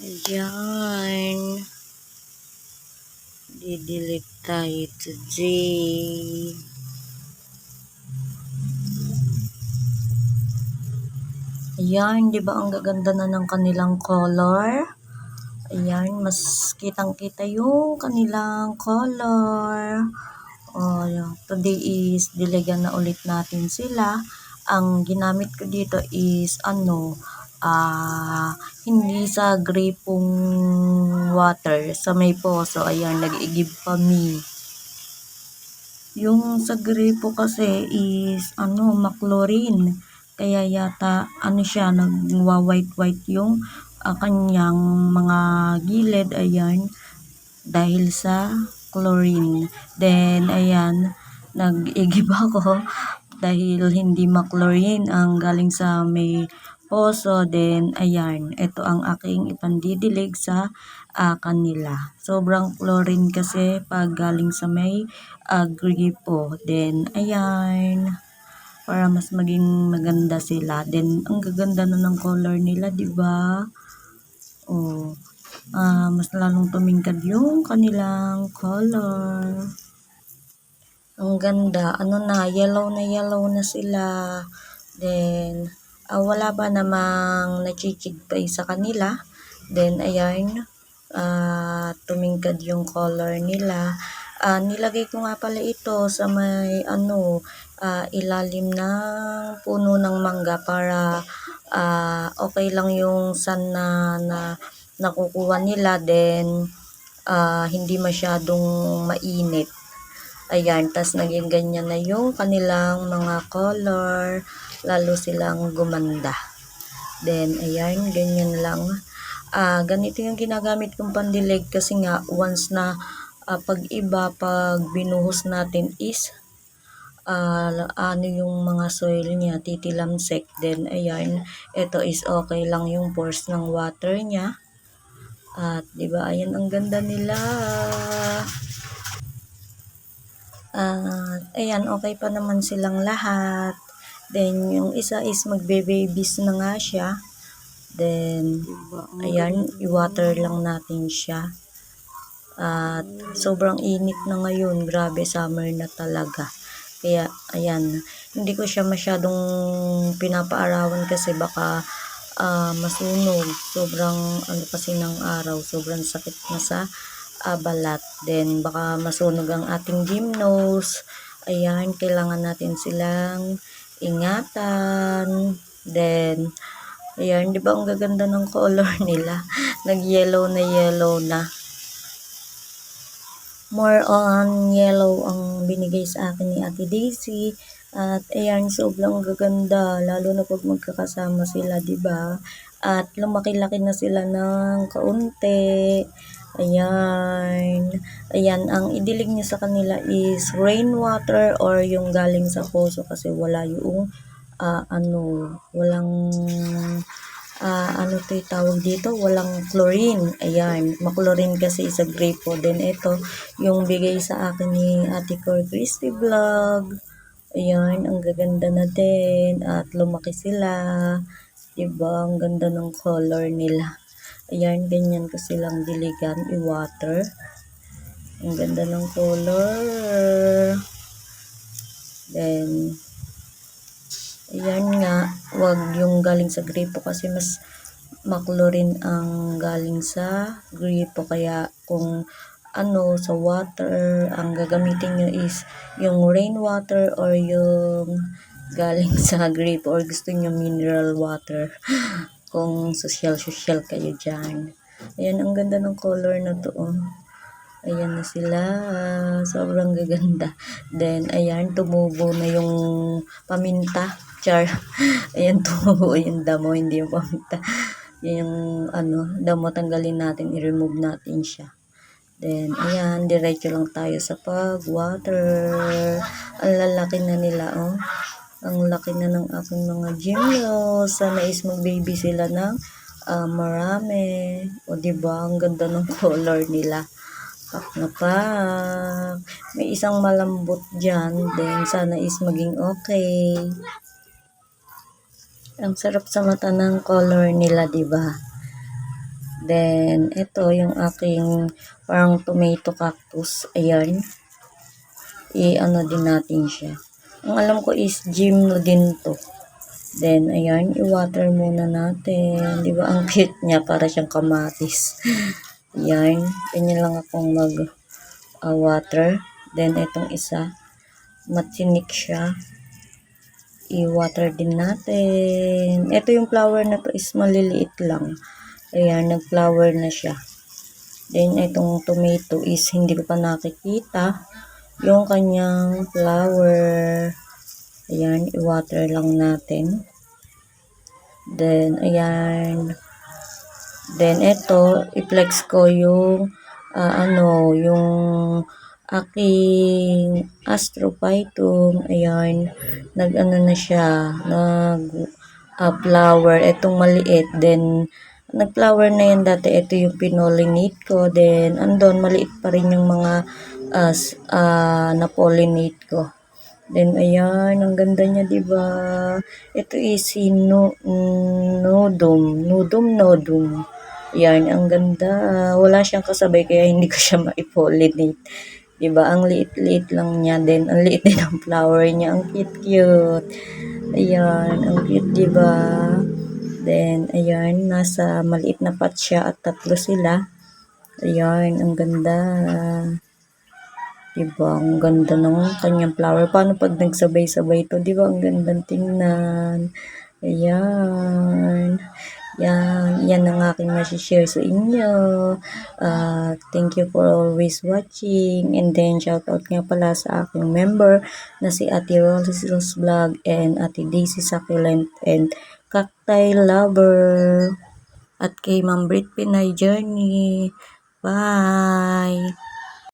Ayan. Didilit tayo today. Ayan, di ba ang gaganda na ng kanilang color? Ayan, mas kitang-kita yung kanilang color. Oh, today is diligan na ulit natin sila. Ang ginamit ko dito is ano, ah, hindi sa grapong water, sa may poso. Ayan, nag-igib pa me. Yung sa gripo kasi is ano, machlorine. Kaya yata ano siya, nagwa-white-white yung ah, kanyang mga gilid. Ayan, dahil sa chlorine. Then, ayan, nag-igib ako dahil hindi machlorine ang galing sa may poso. Then, ayan, ito ang aking ipandidilig sa ah, kanila. Sobrang chlorine kasi pag galing sa may uh, gripo. Then, ayan, para mas maging maganda sila. Then, ang gaganda na ng color nila, di ba? Oh, ah, mas lalong tumingkad yung kanilang color. Ang ganda. Ano na, yellow na yellow na sila. Then, ah, wala pa namang pa sa kanila. Then, ayan, ah, tumingkad yung color nila. Ah, nilagay ko nga pala ito sa may ano, ah, ilalim ng puno ng mangga para ah, okay lang yung sun na, na nakukuha nila. Then, ah, hindi masyadong mainit. Ayan, tas naging ganyan na yung kanilang mga color, lalo silang gumanda. Then, ayan, ganyan lang. Ah, ganito yung ginagamit kong pandilig kasi nga once na uh, pag iba, pag binuhos natin is uh, ano yung mga soil niya, titilamsek. Then, ayan, ito is okay lang yung force ng water niya. At, di ba, ayan, ang ganda nila. At, ayan, okay pa naman silang lahat. Then, yung isa is magbe-babies na nga siya. Then, ayan, i-water lang natin siya. At sobrang init na ngayon. Grabe, summer na talaga. Kaya, ayan, hindi ko siya masyadong pinapaarawan kasi baka uh, masunog. Sobrang, ano kasi ng araw, sobrang sakit na sa uh, balat. Then, baka masunog ang ating gymnos. Ayan, kailangan natin silang ingatan. Then, ayan, di ba ang gaganda ng color nila? Nag-yellow na yellow na more on yellow ang binigay sa akin ni Ate Daisy. At ayan, sobrang gaganda, lalo na pag magkakasama sila, 'di ba? At lumaki-laki na sila ng kaunti. Ayan. Ayan, ang idilig niya sa kanila is rainwater or yung galing sa poso kasi wala yung uh, ano, walang uh, ano to tawag dito, walang chlorine. Ayan, maklorine kasi sa grape po. Then ito, yung bigay sa akin ni Ate Cor Christy Vlog. Ayan, ang gaganda na din. At lumaki sila. Diba, ang ganda ng color nila. Ayan, ganyan ko silang diligan, i-water. Ang ganda ng color. Then, Ayan nga, wag yung galing sa gripo kasi mas maklorin ang galing sa gripo. Kaya kung ano, sa water, ang gagamitin nyo is yung rainwater or yung galing sa gripo or gusto nyo mineral water kung social-social kayo dyan. Ayan, ang ganda ng color na to. Oh. Ayan na sila. Sobrang gaganda. Then, ayan, tumubo na yung paminta. Char. Ayan, tumubo yung damo. Hindi yung paminta. Yung, ano, damo tanggalin natin. I-remove natin siya. Then, ayan, diretso lang tayo sa pag-water. Ang lalaki na nila, oh. Ang laki na ng aking mga gymno. Sana is mag-baby sila ng uh, marami. O, diba? Ang ganda ng color nila pak na pak. May isang malambot dyan. Then, sana is maging okay. Ang sarap sa mata ng color nila, ba? Then, ito yung aking parang tomato cactus. Ayan. I-ano din natin siya. Ang alam ko is gym din to. Then, ayan, i-water muna natin. Di ba, ang cute niya, para siyang kamatis. Ayan, ganyan lang akong mag-water. Then, itong isa, matinik siya. I-water din natin. Ito yung flower na to is maliliit lang. Ayan, nag-flower na siya. Then, itong tomato is hindi ko pa nakikita yung kanyang flower. Ayan, i-water lang natin. Then, ayan. Then, ito, i-flex ko yung, ah, ano, yung aking astrophytum. Ayan, nag-ano na siya, nag, ah, flower. Itong maliit. Then, nag-flower na yan dati. Ito yung pinollinate ko. Then, andon, maliit pa rin yung mga as uh, na-pollinate ko. Then, ayan, ang ganda niya, di ba? Ito is si no, Nodum. Nodum, Nodum. Ayan, ang ganda. Wala siyang kasabay, kaya hindi ko siya ma-pollinate. Di ba? Ang liit-liit lang niya. Then, ang liit din ang flower niya. Ang cute-cute. Ayan, ang cute, di ba? Then, ayan, nasa maliit na pot siya at tatlo sila. Ayan, ang ganda. Diba? Ang ganda ng kanyang flower. Paano pag nagsabay-sabay to? Diba? Ang ganda tingnan. Ayan. Yan. Yan ang aking masishare sa inyo. Uh, thank you for always watching. And then, shout out nga pala sa aking member na si Ate Rose Vlog and Ate Daisy Succulent and Cacti Lover at kay Ma'am Brit Pinay Journey. Bye!